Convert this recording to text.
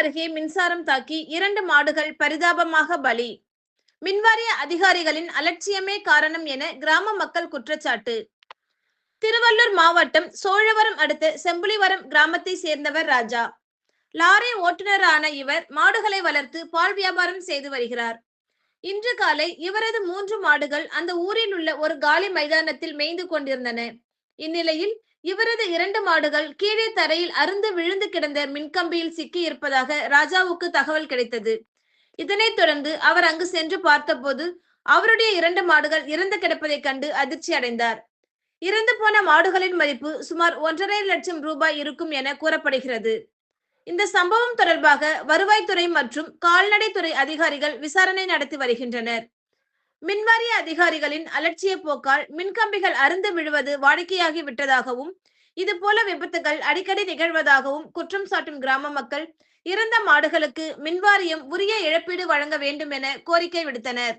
அருகே மின்சாரம் தாக்கி இரண்டு மாடுகள் பரிதாபமாக பலி. மின்வாரிய அதிகாரிகளின் அலட்சியமே காரணம் என கிராம மக்கள் குற்றச்சாட்டு. திருவள்ளூர் மாவட்டம் சோழவரம் அடுத்த செம்புலிவரம் கிராமத்தை சேர்ந்தவர் ராஜா. லாரி ஓட்டுநரான இவர் மாடுகளை வளர்த்து பால் வியாபாரம் செய்து வருகிறார். இன்று காலை இவரது மூன்று மாடுகள் அந்த ஊரில் உள்ள ஒரு காலி மைதானத்தில் மேய்ந்து கொண்டிருந்தன. இந்நிலையில் இவரது இரண்டு மாடுகள் கீழே தரையில் அருந்து விழுந்து கிடந்த மின்கம்பியில் சிக்கி இருப்பதாக ராஜாவுக்கு தகவல் கிடைத்தது. இதனைத் தொடர்ந்து அவர் அங்கு சென்று பார்த்தபோது அவருடைய இரண்டு மாடுகள் இறந்து கிடப்பதைக் கண்டு அதிர்ச்சி அடைந்தார். இறந்து போன மாடுகளின் மதிப்பு சுமார் ஒன்றரை லட்சம் ரூபாய் இருக்கும் என கூறப்படுகிறது. இந்த சம்பவம் தொடர்பாக வருவாய்த்துறை மற்றும் கால்நடைத்துறை அதிகாரிகள் விசாரணை நடத்தி வருகின்றனர். மின்வாரிய அதிகாரிகளின் அலட்சிய போக்கால் மின்கம்பிகள் அருந்து விழுவது வாடிக்கையாகி விட்டதாகவும் இது போல விபத்துகள் அடிக்கடி நிகழ்வதாகவும் குற்றம் சாட்டும் கிராம மக்கள் இறந்த மாடுகளுக்கு மின்வாரியம் உரிய இழப்பீடு வழங்க வேண்டும் என கோரிக்கை விடுத்தனர்.